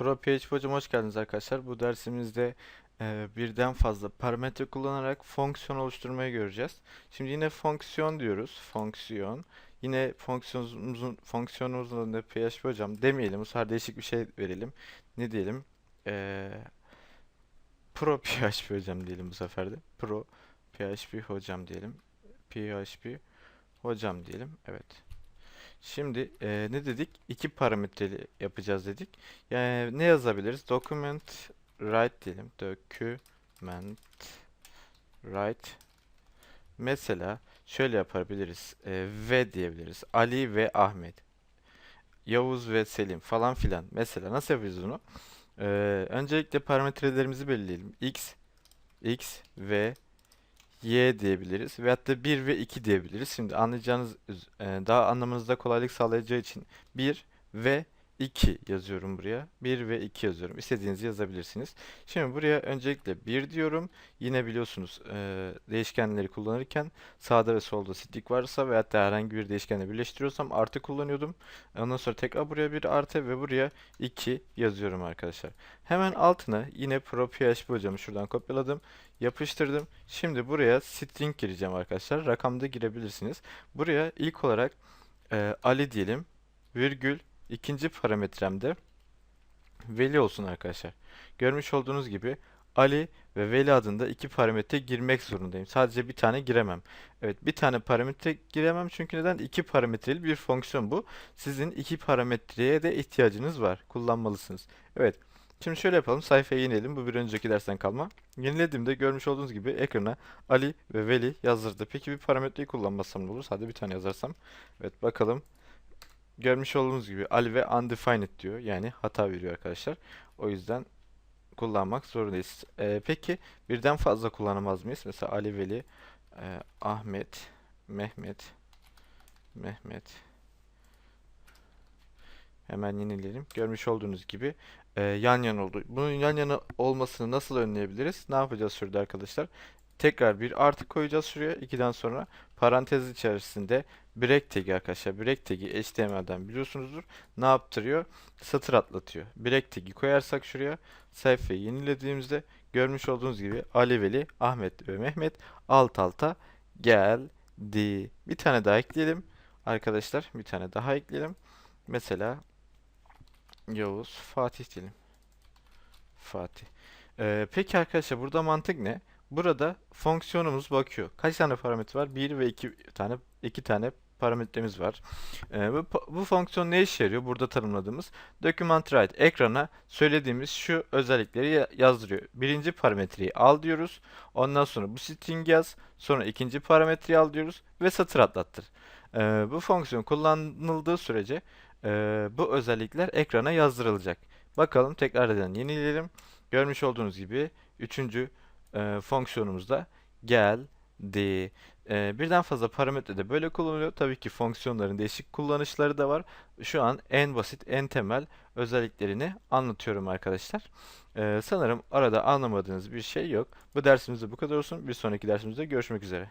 PHP hocam hoş geldiniz arkadaşlar. Bu dersimizde e, birden fazla parametre kullanarak fonksiyon oluşturmayı göreceğiz. Şimdi yine fonksiyon diyoruz. Fonksiyon. Yine fonksiyonumuzun fonksiyonumuzun da PHP hocam demeyelim. Bu sefer değişik bir şey verelim. Ne diyelim? E, Pro PHP hocam diyelim bu sefer de. Pro PHP hocam diyelim. PHP hocam diyelim. Evet. Şimdi e, ne dedik? İki parametreli yapacağız dedik. Yani ne yazabiliriz? Document write diyelim. Document write. Mesela şöyle yapabiliriz. E, ve diyebiliriz. Ali ve Ahmet. Yavuz ve Selim falan filan. Mesela nasıl yapıyoruz bunu? E, öncelikle parametrelerimizi belirleyelim. X, X ve Y diyebiliriz. Veyahut da 1 ve 2 diyebiliriz. Şimdi anlayacağınız, e, daha anlamanızda kolaylık sağlayacağı için 1 ve 2 yazıyorum buraya. 1 ve 2 yazıyorum. İstediğinizi yazabilirsiniz. Şimdi buraya öncelikle 1 diyorum. Yine biliyorsunuz e, değişkenleri kullanırken sağda ve solda stick varsa veyahut da herhangi bir değişkenle birleştiriyorsam artı kullanıyordum. Ondan sonra tekrar buraya bir artı ve buraya 2 yazıyorum arkadaşlar. Hemen altına yine Pro PHP hocamı şuradan kopyaladım. Yapıştırdım. Şimdi buraya string gireceğim arkadaşlar. Rakamda girebilirsiniz. Buraya ilk olarak e, Ali diyelim. Virgül ikinci parametremde Veli olsun arkadaşlar. Görmüş olduğunuz gibi Ali ve Veli adında iki parametre girmek zorundayım. Sadece bir tane giremem. Evet bir tane parametre giremem çünkü neden? İki parametreli bir fonksiyon bu. Sizin iki parametreye de ihtiyacınız var. Kullanmalısınız. Evet. Şimdi şöyle yapalım. Sayfayı yenileyelim. Bu bir önceki dersten kalma. Yenilediğimde görmüş olduğunuz gibi ekrana Ali ve Veli yazdırdı. Peki bir parametreyi kullanmazsam ne olur? Sadece bir tane yazarsam. Evet bakalım. Görmüş olduğunuz gibi Ali ve undefined diyor. Yani hata veriyor arkadaşlar. O yüzden kullanmak zorundayız. Ee, peki birden fazla kullanamaz mıyız? Mesela Ali, Veli, e, Ahmet, Mehmet, Mehmet. Hemen yenileyelim. Görmüş olduğunuz gibi e, yan yana oldu. Bunun yan yana olmasını nasıl önleyebiliriz? Ne yapacağız şurada arkadaşlar? Tekrar bir artı koyacağız şuraya. 2'den sonra parantez içerisinde break tag'i arkadaşlar. Break tag'i HTML'den biliyorsunuzdur. Ne yaptırıyor? Satır atlatıyor. Break tag'i koyarsak şuraya sayfayı yenilediğimizde görmüş olduğunuz gibi Ali Veli, Ahmet ve Mehmet alt alta geldi. Bir tane daha ekleyelim. Arkadaşlar bir tane daha ekleyelim. Mesela Yavuz, Fatih diyelim. Fatih. Ee, peki arkadaşlar burada mantık ne? Burada fonksiyonumuz bakıyor. Kaç tane parametre var? 1 ve 2 tane 2 tane parametremiz var. Ee, bu, bu fonksiyon ne işe yarıyor? Burada tanımladığımız document write ekrana söylediğimiz şu özellikleri ya- yazdırıyor. Birinci parametreyi al diyoruz. Ondan sonra bu string yaz. Sonra ikinci parametreyi al diyoruz ve satır atlattır. Ee, bu fonksiyon kullanıldığı sürece e, bu özellikler ekrana yazdırılacak. Bakalım tekrar edelim, yenileyelim. Görmüş olduğunuz gibi üçüncü e, fonksiyonumuzda geldi. E, birden fazla parametre de böyle kullanılıyor. Tabii ki fonksiyonların değişik kullanışları da var. Şu an en basit, en temel özelliklerini anlatıyorum arkadaşlar. E, sanırım arada anlamadığınız bir şey yok. Bu dersimizde bu kadar olsun. Bir sonraki dersimizde görüşmek üzere.